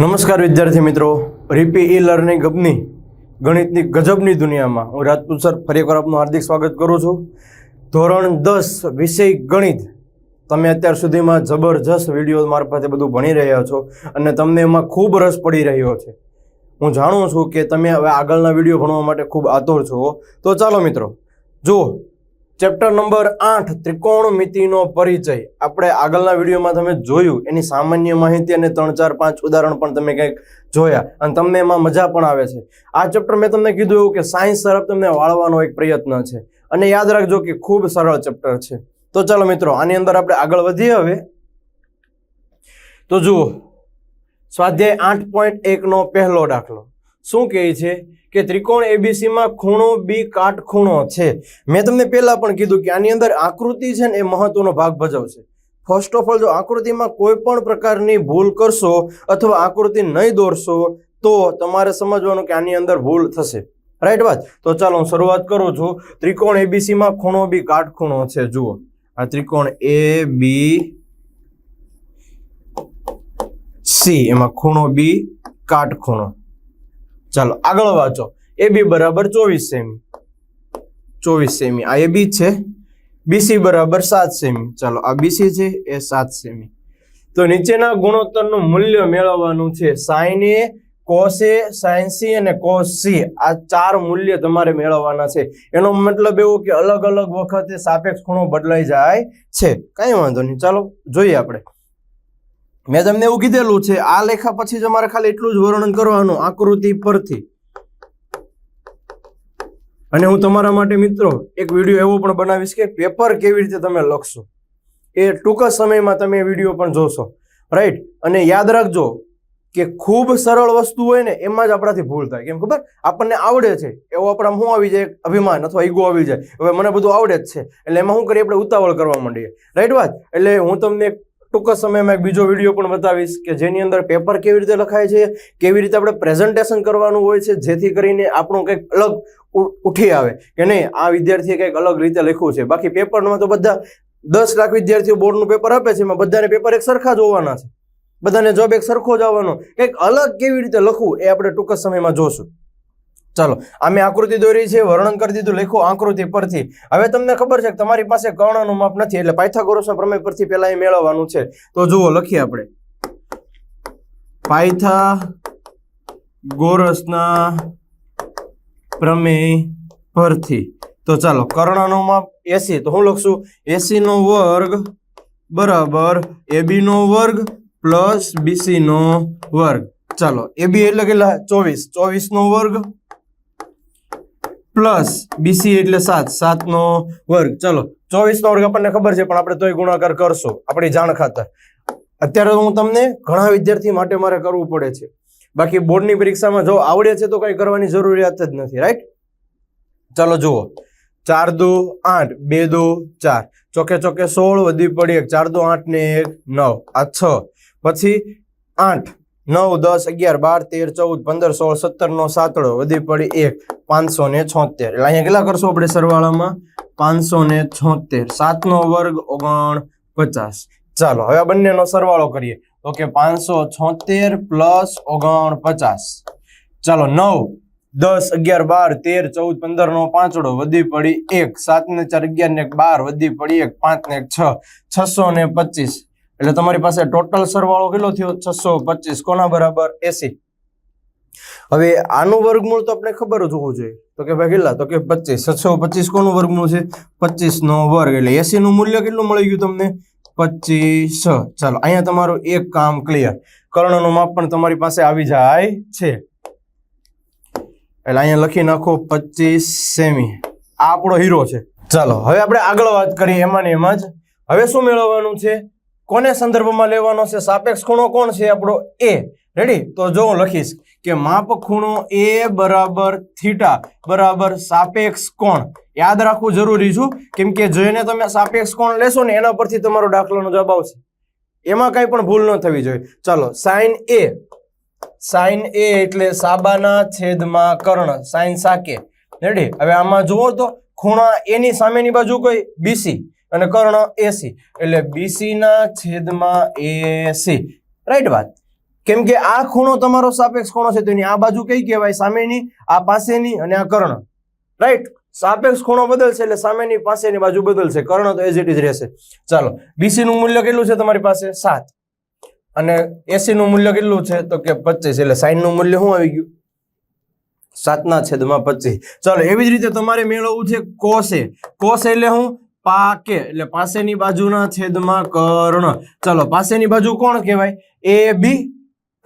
નમસ્કાર વિદ્યાર્થી મિત્રો. રીપી ઈ લર્નિંગ હબની ગણિતની ગજબની દુનિયામાં. હું રાજપૂત સર, ફરી એકવાર આપનું હાર્દિક સ્વાગત કરું છું. ધોરણ દસ, વિષય ગણિત. તમે અત્યાર સુધીમાં જબરજસ્ત વીડિયો મારફતે બધું ભણી રહ્યા છો અને તમને એમાં ખૂબ રસ પડી રહ્યો છે. હું જાણું છું કે તમે હવે આગળના વીડિયો ભણવા માટે ખૂબ આતુર છો. તો ચાલો મિત્રો, જુઓ. ચેપ્ટર નંબર આઠ ત્રિકોણમિતિનો પરિચય. આપણે આગળના વિડીયોમાં તમે જોયું, એની સામાન્ય માહિતી અને ત્રણ ચાર પાંચ ઉદાહરણ પણ તમે કંઈક જોયા, અને તમને એમાં મજા પણ આવે છે. આ ચેપ્ટર મેં તમને કીધું એવું કે સાયન્સ તરફ તમને વાળવાનો એક પ્રયત્ન છે. અને યાદ રાખજો કે ખૂબ સરળ ચેપ્ટર છે. તો ચાલો મિત્રો, આની અંદર આપણે આગળ વધીએ હવે. તો જુઓ, સ્વાધ્યાય આઠ પોઈન્ટ એકનો પહેલો દાખલો. શું કહે છે? કે ત્રિકોણ એબીસીમાં ખૂણો બી કાટખૂણો છે. મેં તમને પહેલાં પણ કીધું કે આની અંદર આકૃતિ છે ને એ મહત્વનો ભાગ ભજવશે. ફર્સ્ટ ઓફ ઓલ જો આકૃતિમાં કોઈ પણ પ્રકારની ભૂલ કરશો અથવા આકૃતિ નહીં દોરશો, તો તમારે સમજવાનું કે આની અંદર ભૂલ થશે. રાઈટ વાત? તો ચાલો હું શરૂઆત કરું છું. ત્રિકોણ એબીસીમાં ખૂણો બી કાટખૂણો છે. જુઓ. આ ત્રિકોણ એ બી સી એમાં ખૂણો બી કાટખૂણો. ચાલો, આગળ વાંચો. એ બી બરાબર ચોવીસ સેમી. ચોવીસ સેમી. આ એ બી છે. બીસી બરાબર સાત સેમી. ચાલો, આ બીસી છે, એ સાત સેમી. તો નીચેના ગુણોત્તરનું મૂલ્ય મેળવવાનું છે. Sine A, cos A, sine C અને કોસ સી. આ ચાર મૂલ્ય તમારે મેળવવાના છે. એનો મતલબ એવો કે અલગ અલગ વખતે સાપેક્ષ ખૂણો બદલાઈ જાય છે. કઈ વાંધો નહીં. ચાલો, જોઈએ આપણે. મેં તમને એવું કીધેલું છે, આ લેખા પછી જ અમારે ખાલી એટલું જ વર્ણન કરવાનું, આકૃતિ પરથી. અને હું તમારા માટે મિત્રો એક વીડિયો એવો પણ બનાવીશ કે પેપર કેવી રીતે તમે લખશો. એ ટૂંક સમયમાં તમે વીડિયો પણ જોશો. રાઈટ અને યાદ રાખજો કે ખૂબ સરળ વસ્તુ હોય ને, એમાં જ આપણાથી ભૂલ થાય. કેમ ખબર? આપણને આવડે છે. એવો આપણા શું આવી જાય, અભિમાન અથવા ઈગો આવી જાય. હવે મને બધું આવડે જ છે. એટલે એમાં શું કરીએ? આપણે ઉતાવળ કરવા માંડીએ. રાઈટ વાત? એટલે હું તમને ટૂંક જ સમયમાં એક બીજો વીડિયો પણ બતાવીશ કે જેની અંદર પેપર કેવી રીતે લખાય છે, કેવી રીતે આપણે પ્રેઝન્ટેશન કરવાનું હોય છે, જેથી કરીને આપણું કંઈક અલગ ઉઠી આવે. કે નહીં, આ વિદ્યાર્થીએ કંઈક અલગ રીતે લખ્યું છે. બાકી પેપરમાં તો બધા દસ લાખ વિદ્યાર્થીઓ બોર્ડનું પેપર આપે છે, એમાં બધાને પેપર એક સરખા જ હોવાના છે. બધાને જોબ એક સરખો જ આવવાનો. કંઈક અલગ કેવી રીતે લખવું એ આપણે ટૂંક જ સમયમાં જોશું. ચાલો આ મેં આકૃતિ દોરી છે, વર્ણન કરી દીધું, લખો આકૃતિ પરથી. હવે તમને ખબર છે કે તમારી પાસે કર્ણનું માપ નથી, એટલે પાયથાગોરસના પ્રમેય પરથી પહેલા એ મેળવવાનું છે. તો જુઓ, લખીએ આપણે. પાયથા ગોરસના પ્રમેય પરથી. તો ચાલો, કર્ણનું માપ એસી, તો હું લખશું એસી નો વર્ગ બરાબર એબી નો વર્ગ પ્લસ બીસી નો વર્ગ. ચાલો, એબી એટલે કેટલા? ચોવીસ. ચોવીસ નો વર્ગ પ્લસ બીસી એટલે સાત. સાત નો વર્ગ. ચલો ચોવીસ નો વર્ગ આપણને ખબર છે, પણ આપણે તોય ગુણાકાર કરશું. આપણી જાણ ખાતર. અત્યારે હું તમને ઘણા વિદ્યાર્થી માટે મારે કરવું પડે છે. બાકી બોર્ડની પરીક્ષામાં જો આવડે છે તો કઈ કરવાની જરૂરિયાત જ નથી રાઈટ ચાલો, જુઓ. ચાર દો આઠ, બે દો ચાર. ચોકે ચોકે સોળ વધી પડી એક, ચાર દો આઠ ને એક, નવ. આ છ. પછી આઠ. નવ, દસ, અગિયાર, બાર, તેર, ચૌદ, પંદર, સોળ, સત્તર નો સાતડો વધી પડી એક, પાંચસો ને છોતેર. એટલે અહીંયા કેટલા કરશો આપણે સરવાળામાં? પાંચસો ને છોતેર. સાતનો વર્ગ ઓગણ પચાસ. ચાલો, હવે આ બંનેનો સરવાળો કરીએ. તો કે પાંચસો છોતેર પ્લસ ઓગણ પચાસ. ચાલો, નવ, દસ, અગિયાર, બાર, તેર, ચૌદ, પંદર નો પાંચડો વધી પડી એક. સાત ને ચાર, અગિયાર ને બાર, વધી પડી એક. પાંચ ને છ. છસો ને પચીસ. એટલે તમારી પાસે ટોટલ સરવાળો કેટલો થયો? છસો પચીસ. કોના બરાબર? એસી હવે આનું વર્ગમૂળ તો આપણે ખબર જ હોવું જોઈએ. તો કે ભાઈ કેટલા? તો કે પચીસ. છસો પચીસ કોનું વર્ગમૂળ છે? પચીસ નો વર્ગ. એટલે એસી નું મૂલ્ય કેટલું મળી ગયું તમને? પચીસ. ચાલો અહીંયા તમારું એક કામ ક્લિયર કર્ણનું માપ પણ તમારી પાસે આવી જાય છે. એટલે અહીંયા લખી નાખો પચીસ સેમી આ આપણો હીરો છે. ચાલો હવે આપણે આગળ વાત કરીએ એમાં ને એમાં જ. હવે શું મેળવવાનું છે? કોને સંદર્ભમાં લેવાનો છે? સાપેક્ષ ખૂણો કોણ છે? આપણો એ. રેડી તો જો હું લખીશ કે માપ ખૂણો એ બરાબર થીટા બરાબર સાપેક્ષ કોણ? યાદ રાખવું જરૂરી છું, કેમ કે જોઈને તમે સાપેક્ષ કોણ લેશો ને એના પરથી તમારો દાખલાનો જવાબ આવશે. એમાં કઈ પણ ભૂલ ન થવી જોઈએ. ચાલો, સાઈન એ. સાઈન એ એટલે સાબાના છેદમાં કર્ણ. સાઈન સાકે. રેડી હવે આમાં જુઓ તો ખૂણા એની સામેની બાજુ કોઈ? બીસી અને કર્ણ એસી એટલે બીસીના છેદમાં એસી રાઈટ વાત. કેમ કે આ ખૂણો તમારો સાપેક્ષ ખૂણો છે, તો એની આ બાજુ કઈ કહેવાય? સામેની, આ પાસેની અને આ કર્ણ. રાઈટ સાપેક્ષ ખૂણો બદલશે એટલે સામેની પાસેની બાજુ બદલશે. કર્ણ તો એઝ ઇટ ઇઝ રહેશે. ચાલો બીસીનું મૂલ્ય કેટલું છે તમારી પાસે? સાત. અને એસી નું મૂલ્ય કેટલું છે? તો કે પચીસ. એટલે સાઈનનું મૂલ્ય શું આવી ગયું? સાતના છેદમાં પચીસ. ચાલો, એવી જ રીતે તમારે મેળવવું છે કોસે. કોસ એટલે હું? પાકે, એટલે પાસેની બાજુના છેદમાં કર્ણ. ચાલો, પાસેની બાજુ કોણ કહેવાય? એ બી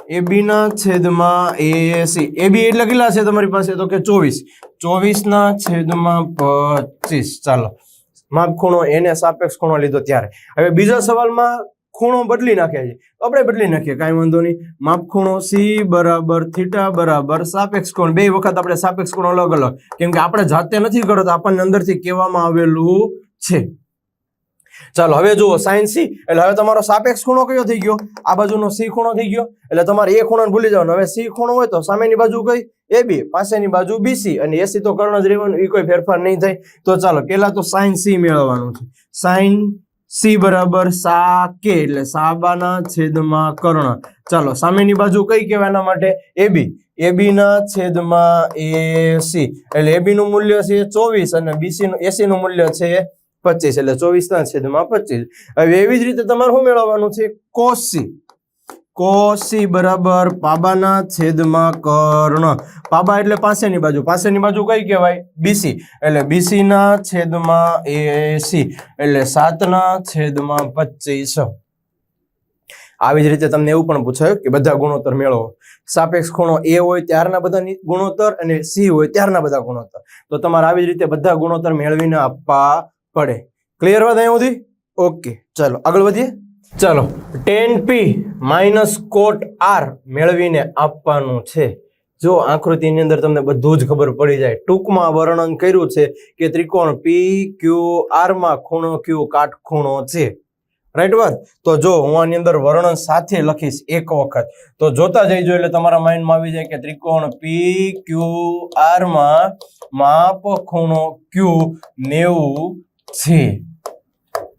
એ બી ના છેદમાં એ સી એ બી એટલે કેટલા છે તમારી પાસે? તો કે ચોવીસ. ચોવીસ ના છેદમાં પચીસ. ચાલો, માપ ખૂણો એને સાપેક્ષ ખૂણો લીધો ત્યારે. હવે બીજા સવાલમાં ખૂણો બદલી નાખ્યા છે. આપણે બદલી નાખીએ, કાંઈ વાંધો નહીં. માપ ખૂણો સી બરાબર થીટા બરાબર સાપેક્ષ કોણ બે વખત આપણે સાપેક્ષ ખૂણો અલગ અલગ કેમ કે આપણે જાતે નથી કરો તો આપણને અંદરથી કહેવામાં આવેલું છે. ચાલો, હવે જુઓ સાઇન સી એટલે હવે તમારો સાપેક્ષ ખૂણો કયો થઈ ગયો? આ બાજુનો સી ખૂણો થઈ ગયો. એટલે તમારે એ ખૂણો ભૂલી જવાનું. હવે સી ખૂણો હોય તો સામેની બાજુ કઈ? એ બી પાસેની બાજુ બીસી અને એસી તો કર્ણ જ રહેવાનું એ કોઈ ફેરફાર નહીં થાય. તો ચાલો પેલા તો સાઇન સી મેળવવાનું છે. સાઇન સી બરાબર સા કે, એટલે સાબાના છેદમાં કર્ણ. ચાલો, સામેની બાજુ કઈ કહેવાય એના માટે? એ બી એ બી ના છેદમાં એ સી એટલે એ બી નું મૂલ્ય છે ચોવીસ અને બીસી નું એસી નું મૂલ્ય છે પચીસ એટલે ચોવીસ ના છેદમાં પચીસ. હવે એવી જ રીતે તમારે શું મેળવવાનું છે? કોસી. કોસી બરાબર પાબાના છેદમાં કર્ણ. પાબા એટલે પાસેની બાજુ. પાસેની બાજુ કઈ કહેવાય? બીસી. એટલે બીસી ના છેદમાં એસી. એટલે સાતના છેદમાં પચીસ. આવી જ રીતે તમને એવું પણ પૂછાયું કે બધા ગુણોત્તર મેળવો. સાપેક્ષ ખૂણો એ હોય ત્યારના બધા ગુણોત્તર અને સી હોય ત્યારના બધા ગુણોત્તર. તો તમારે આવી જ રીતે બધા ગુણોત્તર મેળવીને આપવા પડે. ક્લિયર વાત અહીંયા સુધી? ઓકે ચાલો, આગળ વધીએ. ચાલો ten P minus cot R મેળવીને આપવાનું છે. જો આકૃતિની અંદર તમને બધું જ ખબર પડી જાય, ટૂંકમાં વર્ણન કર્યું છે કે ત્રિકોણ પી ક્યુ આરમાં ખૂણો ક્યુ કાટખૂણો છે. રાઈટ વાત? તો જો હું આની અંદર વર્ણન સાથે લખીશ એક વખત, તો જોતા જઈજો એટલે તમારા માઇન્ડમાં આવી જાય કે ત્રિકોણ પી ક્યુ આરમાં માપ ખૂણો ક્યુ નેવું છે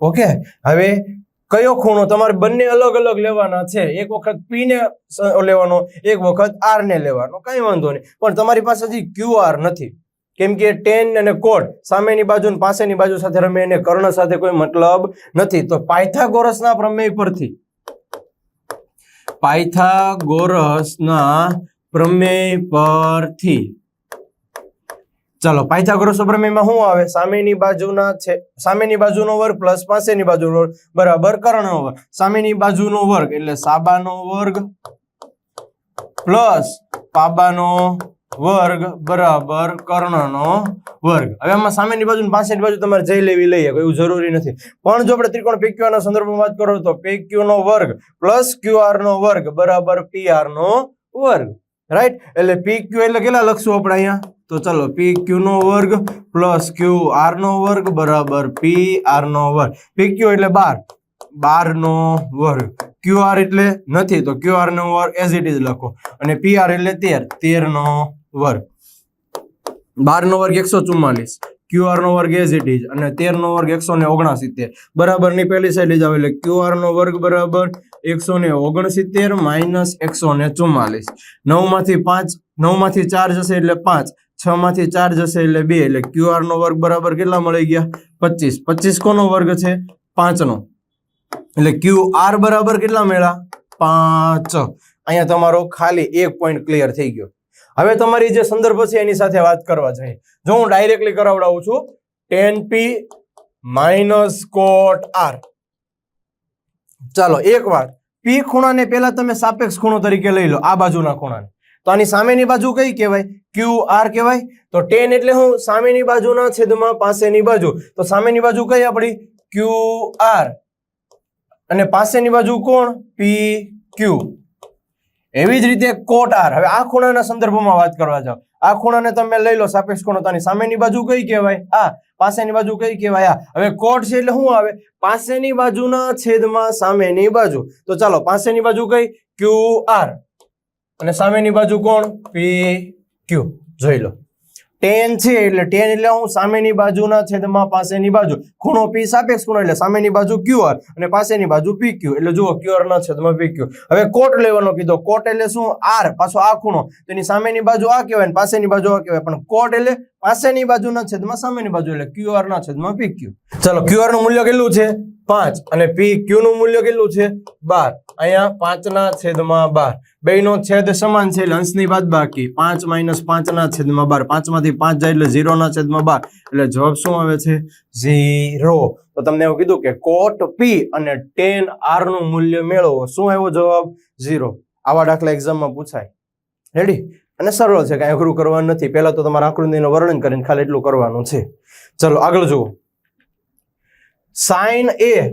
ઓકે, હવે કયો ખૂણો? તમારે બંને અલગ અલગ લેવાના છે. એક વખત પી ને લેવાનો, એક વખત આર ને લેવાનો. કઈ વાંધો નહીં. પણ તમારી પાસે હજી ક્યુ આર નથી. કેમ કે ટેન અને કોટ સામેની બાજુ પાસેની બાજુ સાથે રમે અને કર્ણ સાથે કોઈ મતલબ નથી. તો પાયથાગોરસના પ્રમેય પરથી. પાયથાગોરસના પ્રમેય પરથી. ચાલો, પાયથાગોરસ પ્રમેયમાં શું આવે? સામેની બાજુના છે, સામેની બાજુનો વર્ગ પ્લસ પાસેની બાજુનો વર્ગ, બરાબર કર્ણનો વર્ગ. સામેની બાજુનો વર્ગ એટલે સાબાનો વર્ગ પ્લસ પાબાનો વર્ગ બરાબર કર્ણનો વર્ગ. હવે આમાં સામેની બાજુ પાસેની બાજુ તમારે જઈ લેવી લઈએ એવું જરૂરી નથી. પણ જો આપણે ત્રિકોણ PQ ના સંદર્ભમાં વાત કરો તો PQ નો વર્ગ પ્લસ QR નો વર્ગ બરાબર PR નો વર્ગ. રાઈટ એટલે પી ક્યુ એટલે કેટલા લખશું આપણે અહીંયા? તો ચલો પી ક્યુ નો વર્ગ પ્લસ QR નો વર્ગ બરાબર PR નો વર્ગ. ક્યુ એટલે બાર. બાર નો વર્ગ. QR એટલે નથી, તો QR નો વર્ગ એઝ ઇટ ઇઝ લખો. અને PR એટલે તેર. તેર નો વર્ગ. બાર નો વર્ગ એકસો ચુમ્માલીસ. ક્યુઆર નો વર્ગ એઝ ઇટ ઇઝ અને તેર નો વર્ગ એકસો ને ઓગણસિત્તેર. બરાબરની પહેલી સાઈડ જાવ એટલે ક્યુઆર નો વર્ગ બરાબર એકસો ને ઓગણસિત્તેર માઇનસ એકસો ને ચુમ્માલીસ. નવમાંથી પાંચ, નવમાંથી ચાર જશે એટલે પાંચ. છ માંથી ચાર જશે એટલે બે, એટલે ક્યુઆર નો વર્ગ બરાબર કેટલા મળી ગયા? પચીસ. પચીસ કોનો વર્ગ છે? પાંચનો. એટલે ક્યુ આર બરાબર કેટલા મેળા પાંચ. અહીંયા તમારો ખાલી એક પોઈન્ટ ક્લિયર થઈ ગયો. હવે તમારી જે સંદર્ભ છે એની સાથે વાત કરવા જઈએ જો હું ડાયરેક્ટલી કરાવડાવું છું, ten P minus cot R. ચાલો, એક વાર. પી ખૂણાને પહેલા તમે સાપેક્ષ ખૂણો તરીકે લઈ લો, આ બાજુના ખૂણાને. તો આની સામેની બાજુ કઈ કહેવાય? ક્યુ આર કહેવાય? તો ટેન એટલે હું સામેની બાજુના છેદમાં પાસેની બાજુ. તો સામેની બાજુ કઈ આપણી? ક્યુ આર અને પાસેની બાજુ કોણ? પી ક્યુ એવી જ રીતે કોટ આર હવે આ ખૂણાના સંદર્ભમાં વાત કરવા જાવ આ ખૂણાને તમે લઈ લો, સાપેક્ષ ખૂણો. તો સામેની બાજુ કઈ કહેવાય? આ. પાસેની બાજુ કઈ કહેવાય? હવે કોટ છે એટલે શું આવે? પાસેની બાજુના છેદમાં સામેની બાજુ. તો ચાલો, પાસેની બાજુ કઈ? ક્યુ અને સામેની બાજુ કોણ? P Q. જોઈ લો. ટેન છે એટલે ટેન એટલે હું સામેની બાજુના છેદમાં પાસેની બાજુ. ખૂણો પી સાપેક્ષ ખૂણો એટલે સામેની બાજુ ક્યુઆર અને પાસેની બાજુ પી ક્યુ એટલે જુઓ ક્યુઆર ના છેદમાં પી ક્યુ હવે કોટ લેવાનો કીધો. કોટ એટલે શું? આર પાછો આ ખૂણો. તેની સામેની બાજુ આ કહેવાય ને પાસેની બાજુ આ કહેવાય. પણ કોટ એટલે પાસેની બાજુના છેદમાં સામેની બાજુ એટલે ક્યુઆર ના છેદમાં પી ક્યુ ચલો ક્યુઆરનું મૂલ્ય કેટલું છે? પાંચ. અને પી ક્યુ નું મૂલ્ય કેટલું છે? બાર. અહીંયા પાંચના છેદમાં બાર. બેયનો છેદ સમાન છે એટલે અંશની બાદ બાકી. પાંચ માઇનસ પાંચના છેદમાં બાર. પાંચમાંથી પાંચ જાય એટલે ઝીરોના છેદમાં બાર. એટલે જવાબ શું આવે છે? ઝીરો. તો તમને એવું કીધું કે કોટ પી અને ટેન આરનું મૂલ્ય મેળવો. શું આવ્યો જવાબ? ઝીરો. આવા દાખલા એક્ઝામમાં પૂછાય. રેડી અને સરળ છે, કાંઈ અઘરું કરવાનું નથી. પહેલાં તો તમારે આકૃતિનું વર્ણન કરીને ખાલી એટલું કરવાનું છે. ચલો, આગળ જુઓ. સાઇન એ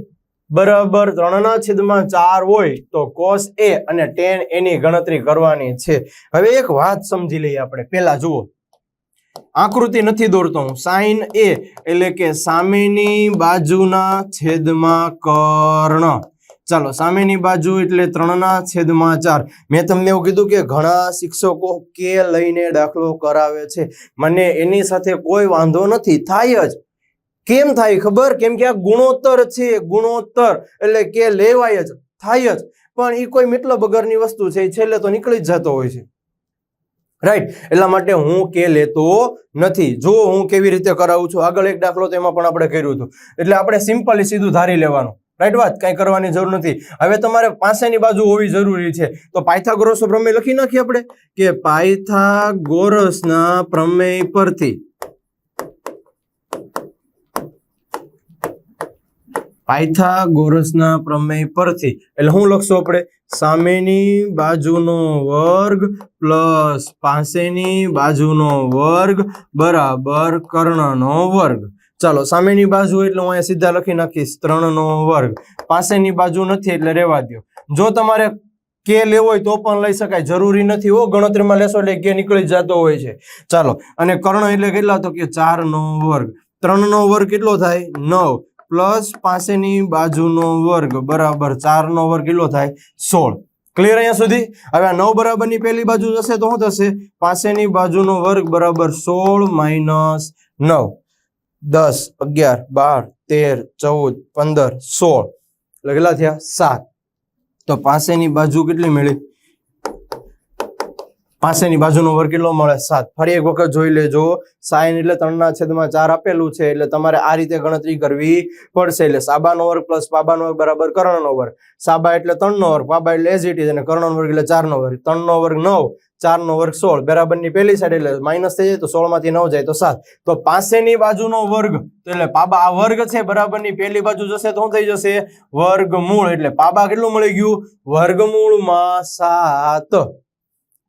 બરાબર ત્રણના છેદમાં ચાર હોય તો કોસ એ અને ટેન એની ગણતરી કરવાની છે. હવે એક વાત સમજી લઈએ આપણે. પહેલા જુઓ. આકૃતિ નથી દોરતો હું. સાઇન એ એટલે કે સામેની બાજુના છેદમાં કર્ણ. ચાલો, સામેની બાજુ એટલે ત્રણના છેદમાં ચાર. મેં તમને એવું કીધું કે ઘણા શિક્ષકો કે લઈને દાખલો કરાવે છે. મને એની સાથે કોઈ વાંધો નથી. થાય જ. કેમ થાય ખબર? કેમ કે આ ગુણોત્તર છે, ગુણોત્તર એટલે કે લેવાય જ, થાય જ. પણ એ કોઈ મતલબ વગરની વસ્તુ છે એ છેલ્લે તો નીકળી જ જતો હોય છે. રાઈટ એટલા માટે હું કે લેતો નથી. જો હું કેવી રીતે કરાવું છું? આગળ એક દાખલો તેમાં પણ આપણે કર્યું હતું. એટલે આપણે સિમ્પલી સીધું ધારી લેવાનું. રાઈટ વાત? કઈ કરવાની જરૂર નથી. હવે તમારે પાસેની બાજુ હોવી જરૂરી છે. તો પાયથાગોરસ પ્રમેય લખી નાખીએ આપણે. કે પાયથાગોરસના પ્રમેય પરથી પાયથાગોરસના પ્રમેય પરથી. એટલે શું લખશું આપણે? સામેની બાજુનો વર્ગ પ્લસ પાસેની બાજુનો વર્ગ બરાબર કર્ણનો વર્ગ. ચાલો, સામેની બાજુ એટલે હું અહીંયા સીધા લખી નાખીશ ત્રણનો વર્ગ. પાસેની બાજુ નથી એટલે રહેવા દો જો તમારે કે લેવો હોય તો પણ લઈ શકાય. જરૂરી નથી હો, ગણતરીમાં લેશો એટલે કે નીકળી જતો હોય છે. ચાલો, અને કર્ણ એટલે કેટલા તો કે ચારનો વર્ગ. ત્રણનો વર્ગ કેટલો થાય? નવ. પ્લસ પાસેની બાજુનો વર્ગ બરાબર ચારનો વર્ગ કેટલો થાય? સોળ. ક્લિયર અહીંયા સુધી? હવે આ નવ બરાબરની પહેલી બાજુ જશે તો શું થશે? પાસેની બાજુનો વર્ગ બરાબર સોળ માઇનસ નવ. દસ, અગિયાર, બાર, તેર, ચૌદ, પંદર, સોળ. એટલે કેટલા થયા? સાત. તો પાસેની બાજુ કેટલી મળી? પાસેની બાજુનો વર્ગ કેટલો મળે? સાત. ફરી એક વખત જોઈ લેજો. સાઈન એટલે ત્રણના છેદમાં ચાર આપેલું છે, એટલે તમારે આ રીતે ગણતરી કરવી પડશે. એટલે સાબાનો વર્ગ પ્લસ પાબાનો વર્ગ બરાબર કર્ણનો વર્ગ. સાબા એટલે ત્રણનો વર્ગ, પાબા એટલે એઝ ઇટ ઇઝ અને કર્ણનો વર્ગ એટલે ચારનો વર્ગ. ત્રણનો વર્ગ નવ, ચારનો વર્ગ સોળ. બરાબરની પહેલી સાઈડ એટલે માઇનસ થઈ જાય તો સોળમાંથી નવ જાય તો સાત. તો પાસેની બાજુનો વર્ગ એટલે પાબા આ વર્ગ છે, બરાબરની પહેલી બાજુ જશે તો શું થઈ જશે? વર્ગમૂળ. એટલે પાબા કેટલું મળી ગયું? વર્ગમૂળમાં સાત.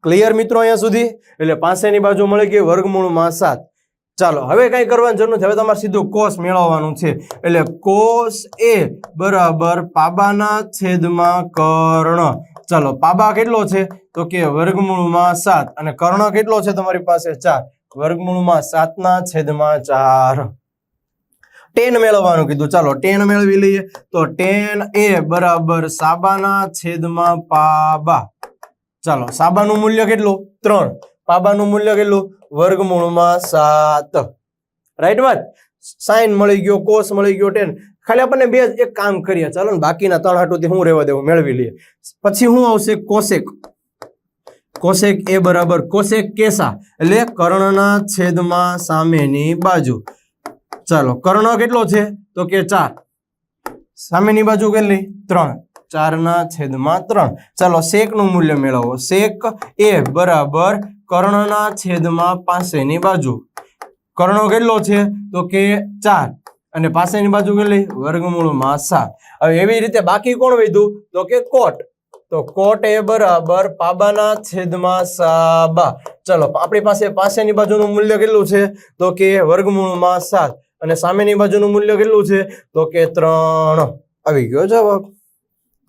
ક્લિયર મિત્રો અહીંયા સુધી? એટલે પાસેની બાજુ મળી ગઈ વર્ગમૂળમાં સાત. ચાલો, હવે કઈ કરવાની જરૂર નથી. હવે તમારે સીધું કોષ મેળવવાનું છે. એટલે કોષ એ બરાબર પાબાના છેદમાં કર્ણ. ચાલો, પાબા કેટલો છે? તો કે વર્ગમૂળમાં સાત. અને કર્ણ કેટલો છે તમારી પાસે? ચાર. વર્ગમૂળમાં સાતના છેદમાં ચાર. ટેન મેળવવાનું કીધું. ચાલો, ટેન મેળવી લઈએ. તો ટેન એ બરાબર સાબાના છેદમાં પાબા. ચાલો, સાબાનું મૂલ્ય કેટલું? ત્રણ. પાબાનું મૂલ્ય કેટલું? વર્ગમૂળમાં સાત. રાઈટ વાત? સાઈન મળી ગયો, કોસ મળી ગયો, ટેન. ખાલી આપણને બે એક કામ કરીએ. ચાલો ને, બાકીના ત્રણ હાટુથી હું રહેવા દેવું, મેળવી લઈએ. પછી શું આવશે કોશેક કોશેક એ બરાબર કોશેક કેસા? એટલે કર્ણના છેદમાં સામેની બાજુ. ચાલો, કર્ણ કેટલો છે? તો કે ચાર. સામેની બાજુ કેટલી? ત્રણ. ચારના છેદમાં ત્રણ. ચાલો શેકનું મૂલ્ય મેળવો. શેક એ બરાબર કર્ણના છેદમાં પાસેની બાજુ. કર્ણો કેટલો છે? તો કે ચાર. અને પાસેની બાજુ કેટલી? વર્ગમૂળમાં સાત. હવે એવી રીતે બાકી કોણ વધ્યું? તો કે કોટ. તો કોટ એ બરાબર પાબાના છેદમાં સાબા. ચલો, આપણી પાસે પાસેની બાજુનું મૂલ્ય કેટલું છે? તો કે વર્ગમૂળમાં સાત. અને સામેની બાજુનું મૂલ્ય કેટલું છે? તો કે ત્રણ. આવી ગયો જવાબ.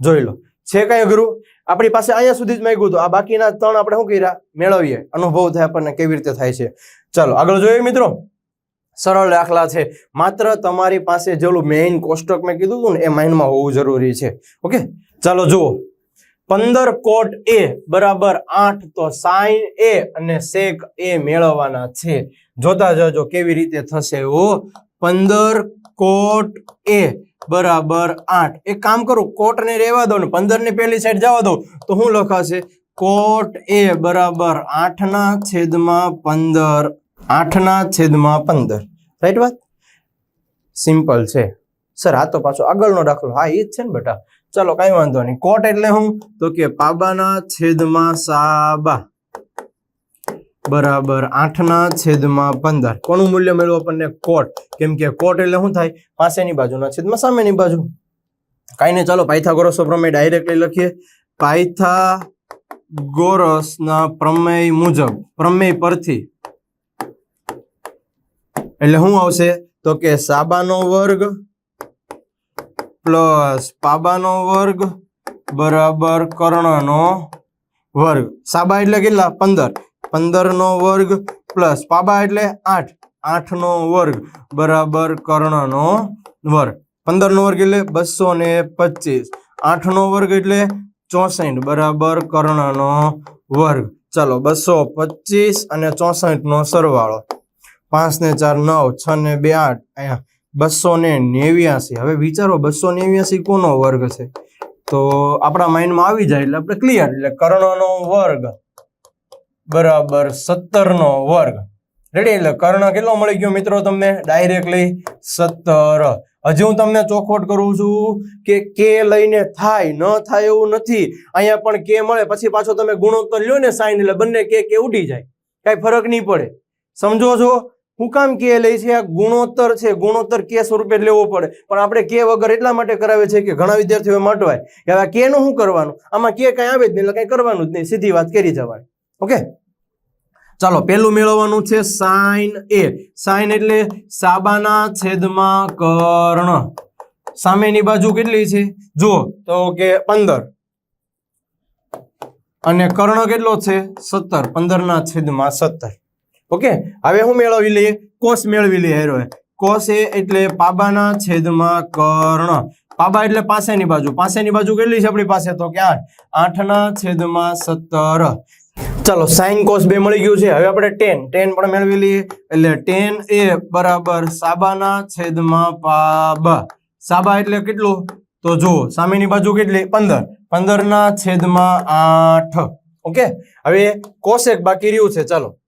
જોઈ લો. છે કઈ અઘરું? આપણી પાસે અહીંયા સુધી જ માંગ્યું હતું. આ બાકીના ત્રણ આપણે શું કર્યા? મેળવીએ. અનુભવ થાય આપણને કેવી રીતે થાય છે. ચાલો, આગળ જોઈએ મિત્રો. સરળ દાખલા છે. માત્ર તમારી પાસે જેલું મેઇન કોષ્ટક મેં કીધું હતું ને, એ માઇન્ડમાં હોવું જરૂરી છે. ઓકે? ચાલો, જુઓ. પંદર કોટ એ બરાબર આઠ તો સાઈન એ અને સેક એ મેળવવાના છે. જોતા જજો કેવી રીતે થશે ઓ પંદર કોટ એ બરાબર આઠ. એક કામ કરું કોટ ને રહેવા દો ને પંદરની પહેલી સાઈડ જવા દો. તો શું લખાશે? કોટ એ બરાબર આઠના છેદમાં પંદર. આઠના છેદમાં પંદર. રાઈટ વાત? સિમ્પલ છે. સર આ તો પાછો આગળનો દાખલો. હા એ જ છે ને બેટા. ચલો, કઈ વાંધો નહીં. કોટ એટલે હું તો કે પાબાના છેદમાં સાબા. બરાબર આઠના છેદમાં પંદર. કોનું મૂલ્ય મેળવો આપણને કોટ? કેમ કે કોટ એટલે શું થાય? પાસેની બાજુના છેદમાં સામેની બાજુ. કાંઈ નહીં, ચાલો પાયથાગોરસ પ્રમેય ડાયરેક્ટલી લખીએ. પાયથાગોરસના પ્રમેય મુજબ, પ્રમેય પરથી. એટલે શું આવશે? તો કે સાબાનો વર્ગ પ્લસ પાબાનો વર્ગ બરાબર કર્ણનો વર્ગ. સાબા એટલે કેટલા? પંદર. પંદર નો વર્ગ પ્લસ પાબા એટલે આઠ. આઠ નો વર્ગ બરાબર કર્ણનો વર્ગ. પંદર નો વર્ગ એટલે બસો ને પચીસ. આઠ નો વર્ગ એટલે ચોસઠ. બરાબર કર્ણનો વર્ગ. ચાલો, બસો પચીસ અને ચોસઠ નો સરવાળો. પાંચ ને ચાર નવ, છ ને બે આઠ. અહીંયા બસો ને નેવ્યાસી. હવે વિચારો, બસો નેવ્યાસી કોનો વર્ગ છે? તો આપણા માઇન્ડમાં આવી જાય એટલે આપણે ક્લિયર એટલે કર્ણનો વર્ગ. બરાબર સત્તર નો વર્ગ. રેડી એટલે કર્ણ કેટલો મળી ગયો મિત્રો તમને? ડાયરેક્ટલી સત્તર. હજી હું તમને ચોખવટ કરું છું કે કે લઈને થાય, ન થાય એવું નથી. અહીંયા પણ કે મળે, પછી પાછો તમે ગુણોત્તર લ્યો ને સાઈન, એટલે બંને કે કે ઉડી જાય. કાંઈ ફરક નહીં પડે. સમજો છો? હું કામ કે લઈ છે? આ ગુણોત્તર છે. ગુણોત્તર કે સ્વરૂપે લેવો પડે. પણ આપણે કે વગર એટલા માટે કરાવે છે કે ઘણા વિદ્યાર્થીઓ માટવાય કે હવે કે નું શું કરવાનું? આમાં કે કઈ આવે જ નહીં, એટલે કઈ કરવાનું જ નહીં. સીધી વાત કરી જવાની ઓકે ચાલો, પહેલું મેળવવાનું છે સાઈન એ. સાઈન એટલે સાબાના છેદમાં કર્ણ. સામેની બાજુ કેટલી છે? જો તો કે પંદર. અને કર્ણ કેટલો છે? સત્તર. પંદરના છેદમાં સત્તર. ઓકે? હવે હું મેળવી લઈએ. કોષ મેળવી લઈએ હેરો કોષ એ એટલે પાબાના છેદમાં કર્ણ. પાબા એટલે પાસેની બાજુ. પાસેની બાજુ કેટલી છે આપણી પાસે? તો કે આઠ. આઠના છેદમાં સત્તર. ચાલો સાઈન કોસ બે મળી ગયું છે. હવે આપણે ટેન ટેન પણ મેળવી લઈએ. એટલે ટેન એ બરાબર સાબાના છેદમાં પાબા. સાબા એટલે કેટલું? તો જુઓ, સામેની બાજુ કેટલી? પંદર. પંદર ના છેદમાં આઠ. ઓકે? હવે કોસેક બાકી રહ્યું છે. ચાલો.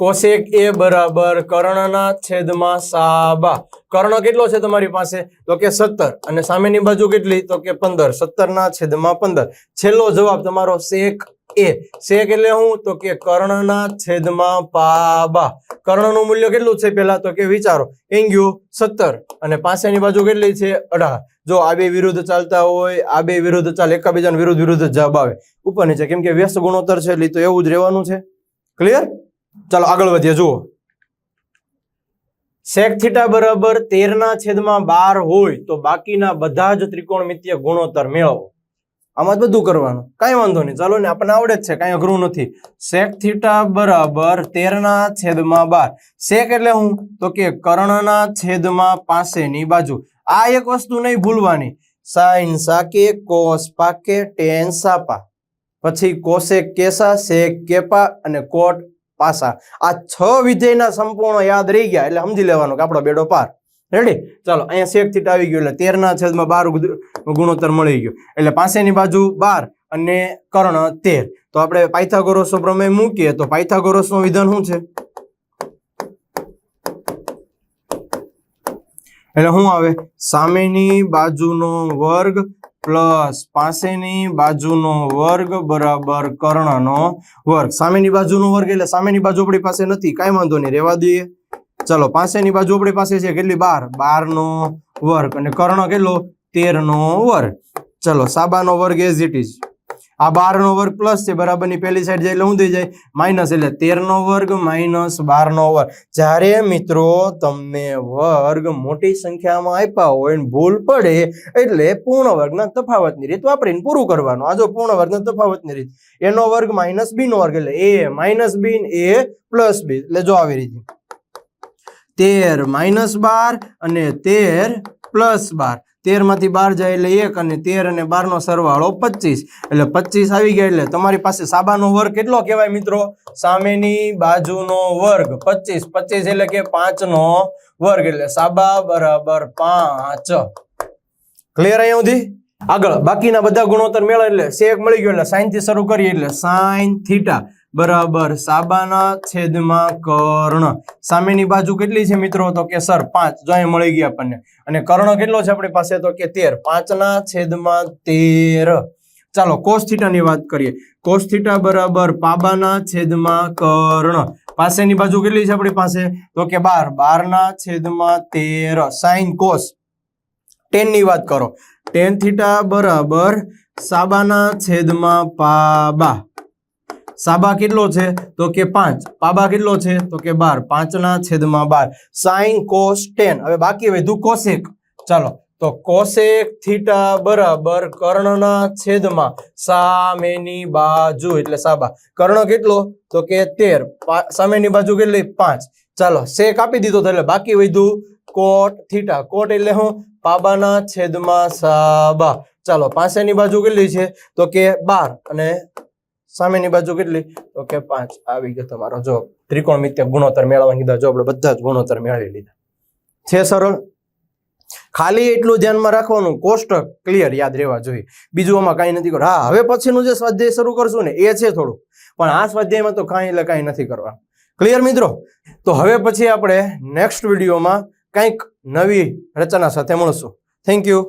કોસેક એ બરાબર કર્ણના છેદમાં સાબા. કર્ણ કેટલો છે તમારી પાસે? તો કે સત્તર. અને સામેની બાજુ કેટલી? તો કે પંદર. સત્તર ના છેદમાં પંદર. છેલ્લો જવાબ તમારો શેક એ. શેક એટલે શું તો કે કર્ણના છેદમાં પાબા. કર્ણનું મૂલ્ય કેટલું છે પેલા તો કે વિચારો. એંગ્યુ સત્તર. અને પાસેની બાજુ કેટલી છે? અઢાર. જો આ બે વિરુદ્ધ ચાલતા હોય, આ બે વિરુદ્ધ ચાલે, એકાબીજાને વિરુદ્ધ વિરુદ્ધ જવાબ આવે. ઉપર નીચે, કેમ કે વ્યસ્ત ગુણોત્તર છે, એટલે તો એવું જ રહેવાનું છે. ક્લિયર ચાલો આગળ વધીએ, જુઓ. સેક થીટા બરાબર તેર ના છેદમાં બાર હોય તો બાકીના બધા જ ત્રિકોણમિતીય ગુણોત્તર મેળવો. આમાં બધું કરવાનું. કાંઈ વાંધો નહીં. ચાલો ને, આપણને આવડે જ છે. કાંઈ અઘરું નથી. સેક થીટા બરાબર તેર ના છેદમાં બાર. સેક એટલે હું? તો કે કર્ણના છેદમાં પાસેની બાજુ. આ એક વસ્તુ નહીં ભૂલવાની. સાઈન સાકે કોસ પાકે ટેન સાપા. પછી કોસેક કેસા સેક કેપા અને કોટ પાસા. આ છ વિધેયના સંપૂર્ણ યાદ રહી ગયા, એટલે સમજી લેવાનું કે આપણો બેડો પાર. રેડી ચાલો, અહીંયા શેક થીટા આવી ગયું, એટલે તેરના છેદમાં બાર ગુણોત્તર મળી ગયો. એટલે પાસેની બાજુ બાર અને કર્ણ તેર. તો આપણે પાયથાગોરસનો પ્રમેય મૂકીએ, તો પાયથાગોરસનું વિધાન શું છે? એટલે શું આવે? સામેની બાજુનો વર્ગ પ્લસ પાસેની બાજુનો વર્ગ બરાબર કર્ણનો વર્ગ. સામેની બાજુનો વર્ગ એટલે સામેની બાજુ આપણી પાસે નથી, કાંઈ વાંધો નહીં રહેવા દઈએ. ચલો, પાસેની બાજુ આપણી પાસે છે કેટલી? બાર. બાર નો વર્ગ. અને કર્ણ કેટલો? તેર નો વર્ગ. ચલો, સાબાનો વર્ગ એઝ ઇટ ઇઝ આ બાર નો વર્ગ પ્લસ છે, બરાબરની પહેલી સાઈડ જાય એટલે શું જાય? માઇનસ એટલે તેર નો વર્ગ માઇનસ બાર નો વર્ગ. જ્યારે મિત્રો તમને વર્ગ મોટી સંખ્યામાં આપ્યા હોય ને ભૂલ પડે, એટલે પૂર્ણ વર્ગના તફાવતની રીત વાપરીને પૂરું કરવાનું. આ જો પૂર્ણ વર્ગના તફાવતની રીત, એનો વર્ગ માઇનસ બી નો વર્ગ એટલે એ માઇનસ બી એ પ્લસ બી એટલે જો આવી રીતે, તેર માઇનસ બાર અને તેર પ્લસ બાર. તેરમાંથી બાર જાય એટલે એક અને તેર અને બાર નો સરવાળો પચીસ. એટલે પચીસ આવી ગયા એટલે તમારી પાસે સાબાનો વર્ગ કેટલો કહેવાય મિત્રો? સામેની બાજુનો વર્ગ પચીસ. પચીસ એટલે કે પાંચ નો વર્ગ એટલે સાબા બરાબર પાંચ. ક્લિયર અહીંયા સુધી? આગળ. બાકીના બધા ગુણોત્તર મેળવે એટલે શેક મળી ગયો એટલે સાઈનથી શરૂ કરીએ એટલે સાઈન થીટા. બરાબર. સાબાના છેદમાં કર્ણ. સામેની બાજુ કેટલી છે મિત્રો? તો કે સર, પાંચ. જો અહીંયા મળી ગયા આપણને. અને કર્ણ કેટલો છે આપણી પાસે? તો કે તેર. પાંચના છેદમાં તેર. ચાલો કોસ થીટાની વાત કરીએ. કોસ થીટા બરાબર પાબાના છેદમાં કર્ણ. પાસેની બાજુ કેટલી છે આપણી પાસે? તો કે બાર. બારના છેદમાં તેર. સાઈન કોસ ટેનની વાત કરો. ટેન થીટા બરાબર સાબાના છેદમાં પાબા. સાબા કેટલો છે? તો કે પાંચ. પાબા કેટલો છે? તો કે બાર. પાંચના છેદમાં બાર. Sine cos ten. હવે બાકી વધુ કોશેક ચાલો. તો કોશેક થીટા બરાબર કર્ણના છેદમાં સામેની બાજુ એટલે સાબા. કર્ણ કેટલો? તો કે તેર. સામેની બાજુ કેટલી? પાંચ. ચાલો. શેક આપી દીધો એટલે બાકી વધ્યું કોટ થીટા. કોટ એટલે હું? પાબાના છેદમાં સાબા. ચાલો. પાસેની બાજુ કેટલી છે? તો કે બાર. અને સામેની બાજુ કેટલી? તો કે પાંચ. આવી ગયો તમારો જો ત્રિકોણમિત્ય ગુણોત્તર મેળવવા કીધા. જો આપણે બધા જ ગુણોત્તર મેળવી લીધા. છે સરળ? ખાલી એટલું ધ્યાનમાં રાખવાનું. કોષ્ટક ક્લિયર યાદ રહેવા જોઈએ. બીજું આમાં કાંઈ નથી કરવું હા, હવે પછીનું જે સ્વાધ્યાય શરૂ કરશું ને, એ છે થોડું. પણ આ સ્વાધ્યાયમાં તો કાંઈ એટલે કાંઈ નથી કરવા ક્લિયર મિત્રો? તો હવે પછી આપણે નેક્સ્ટ વિડીયોમાં કંઈક નવી રચના સાથે મળશું. Thank you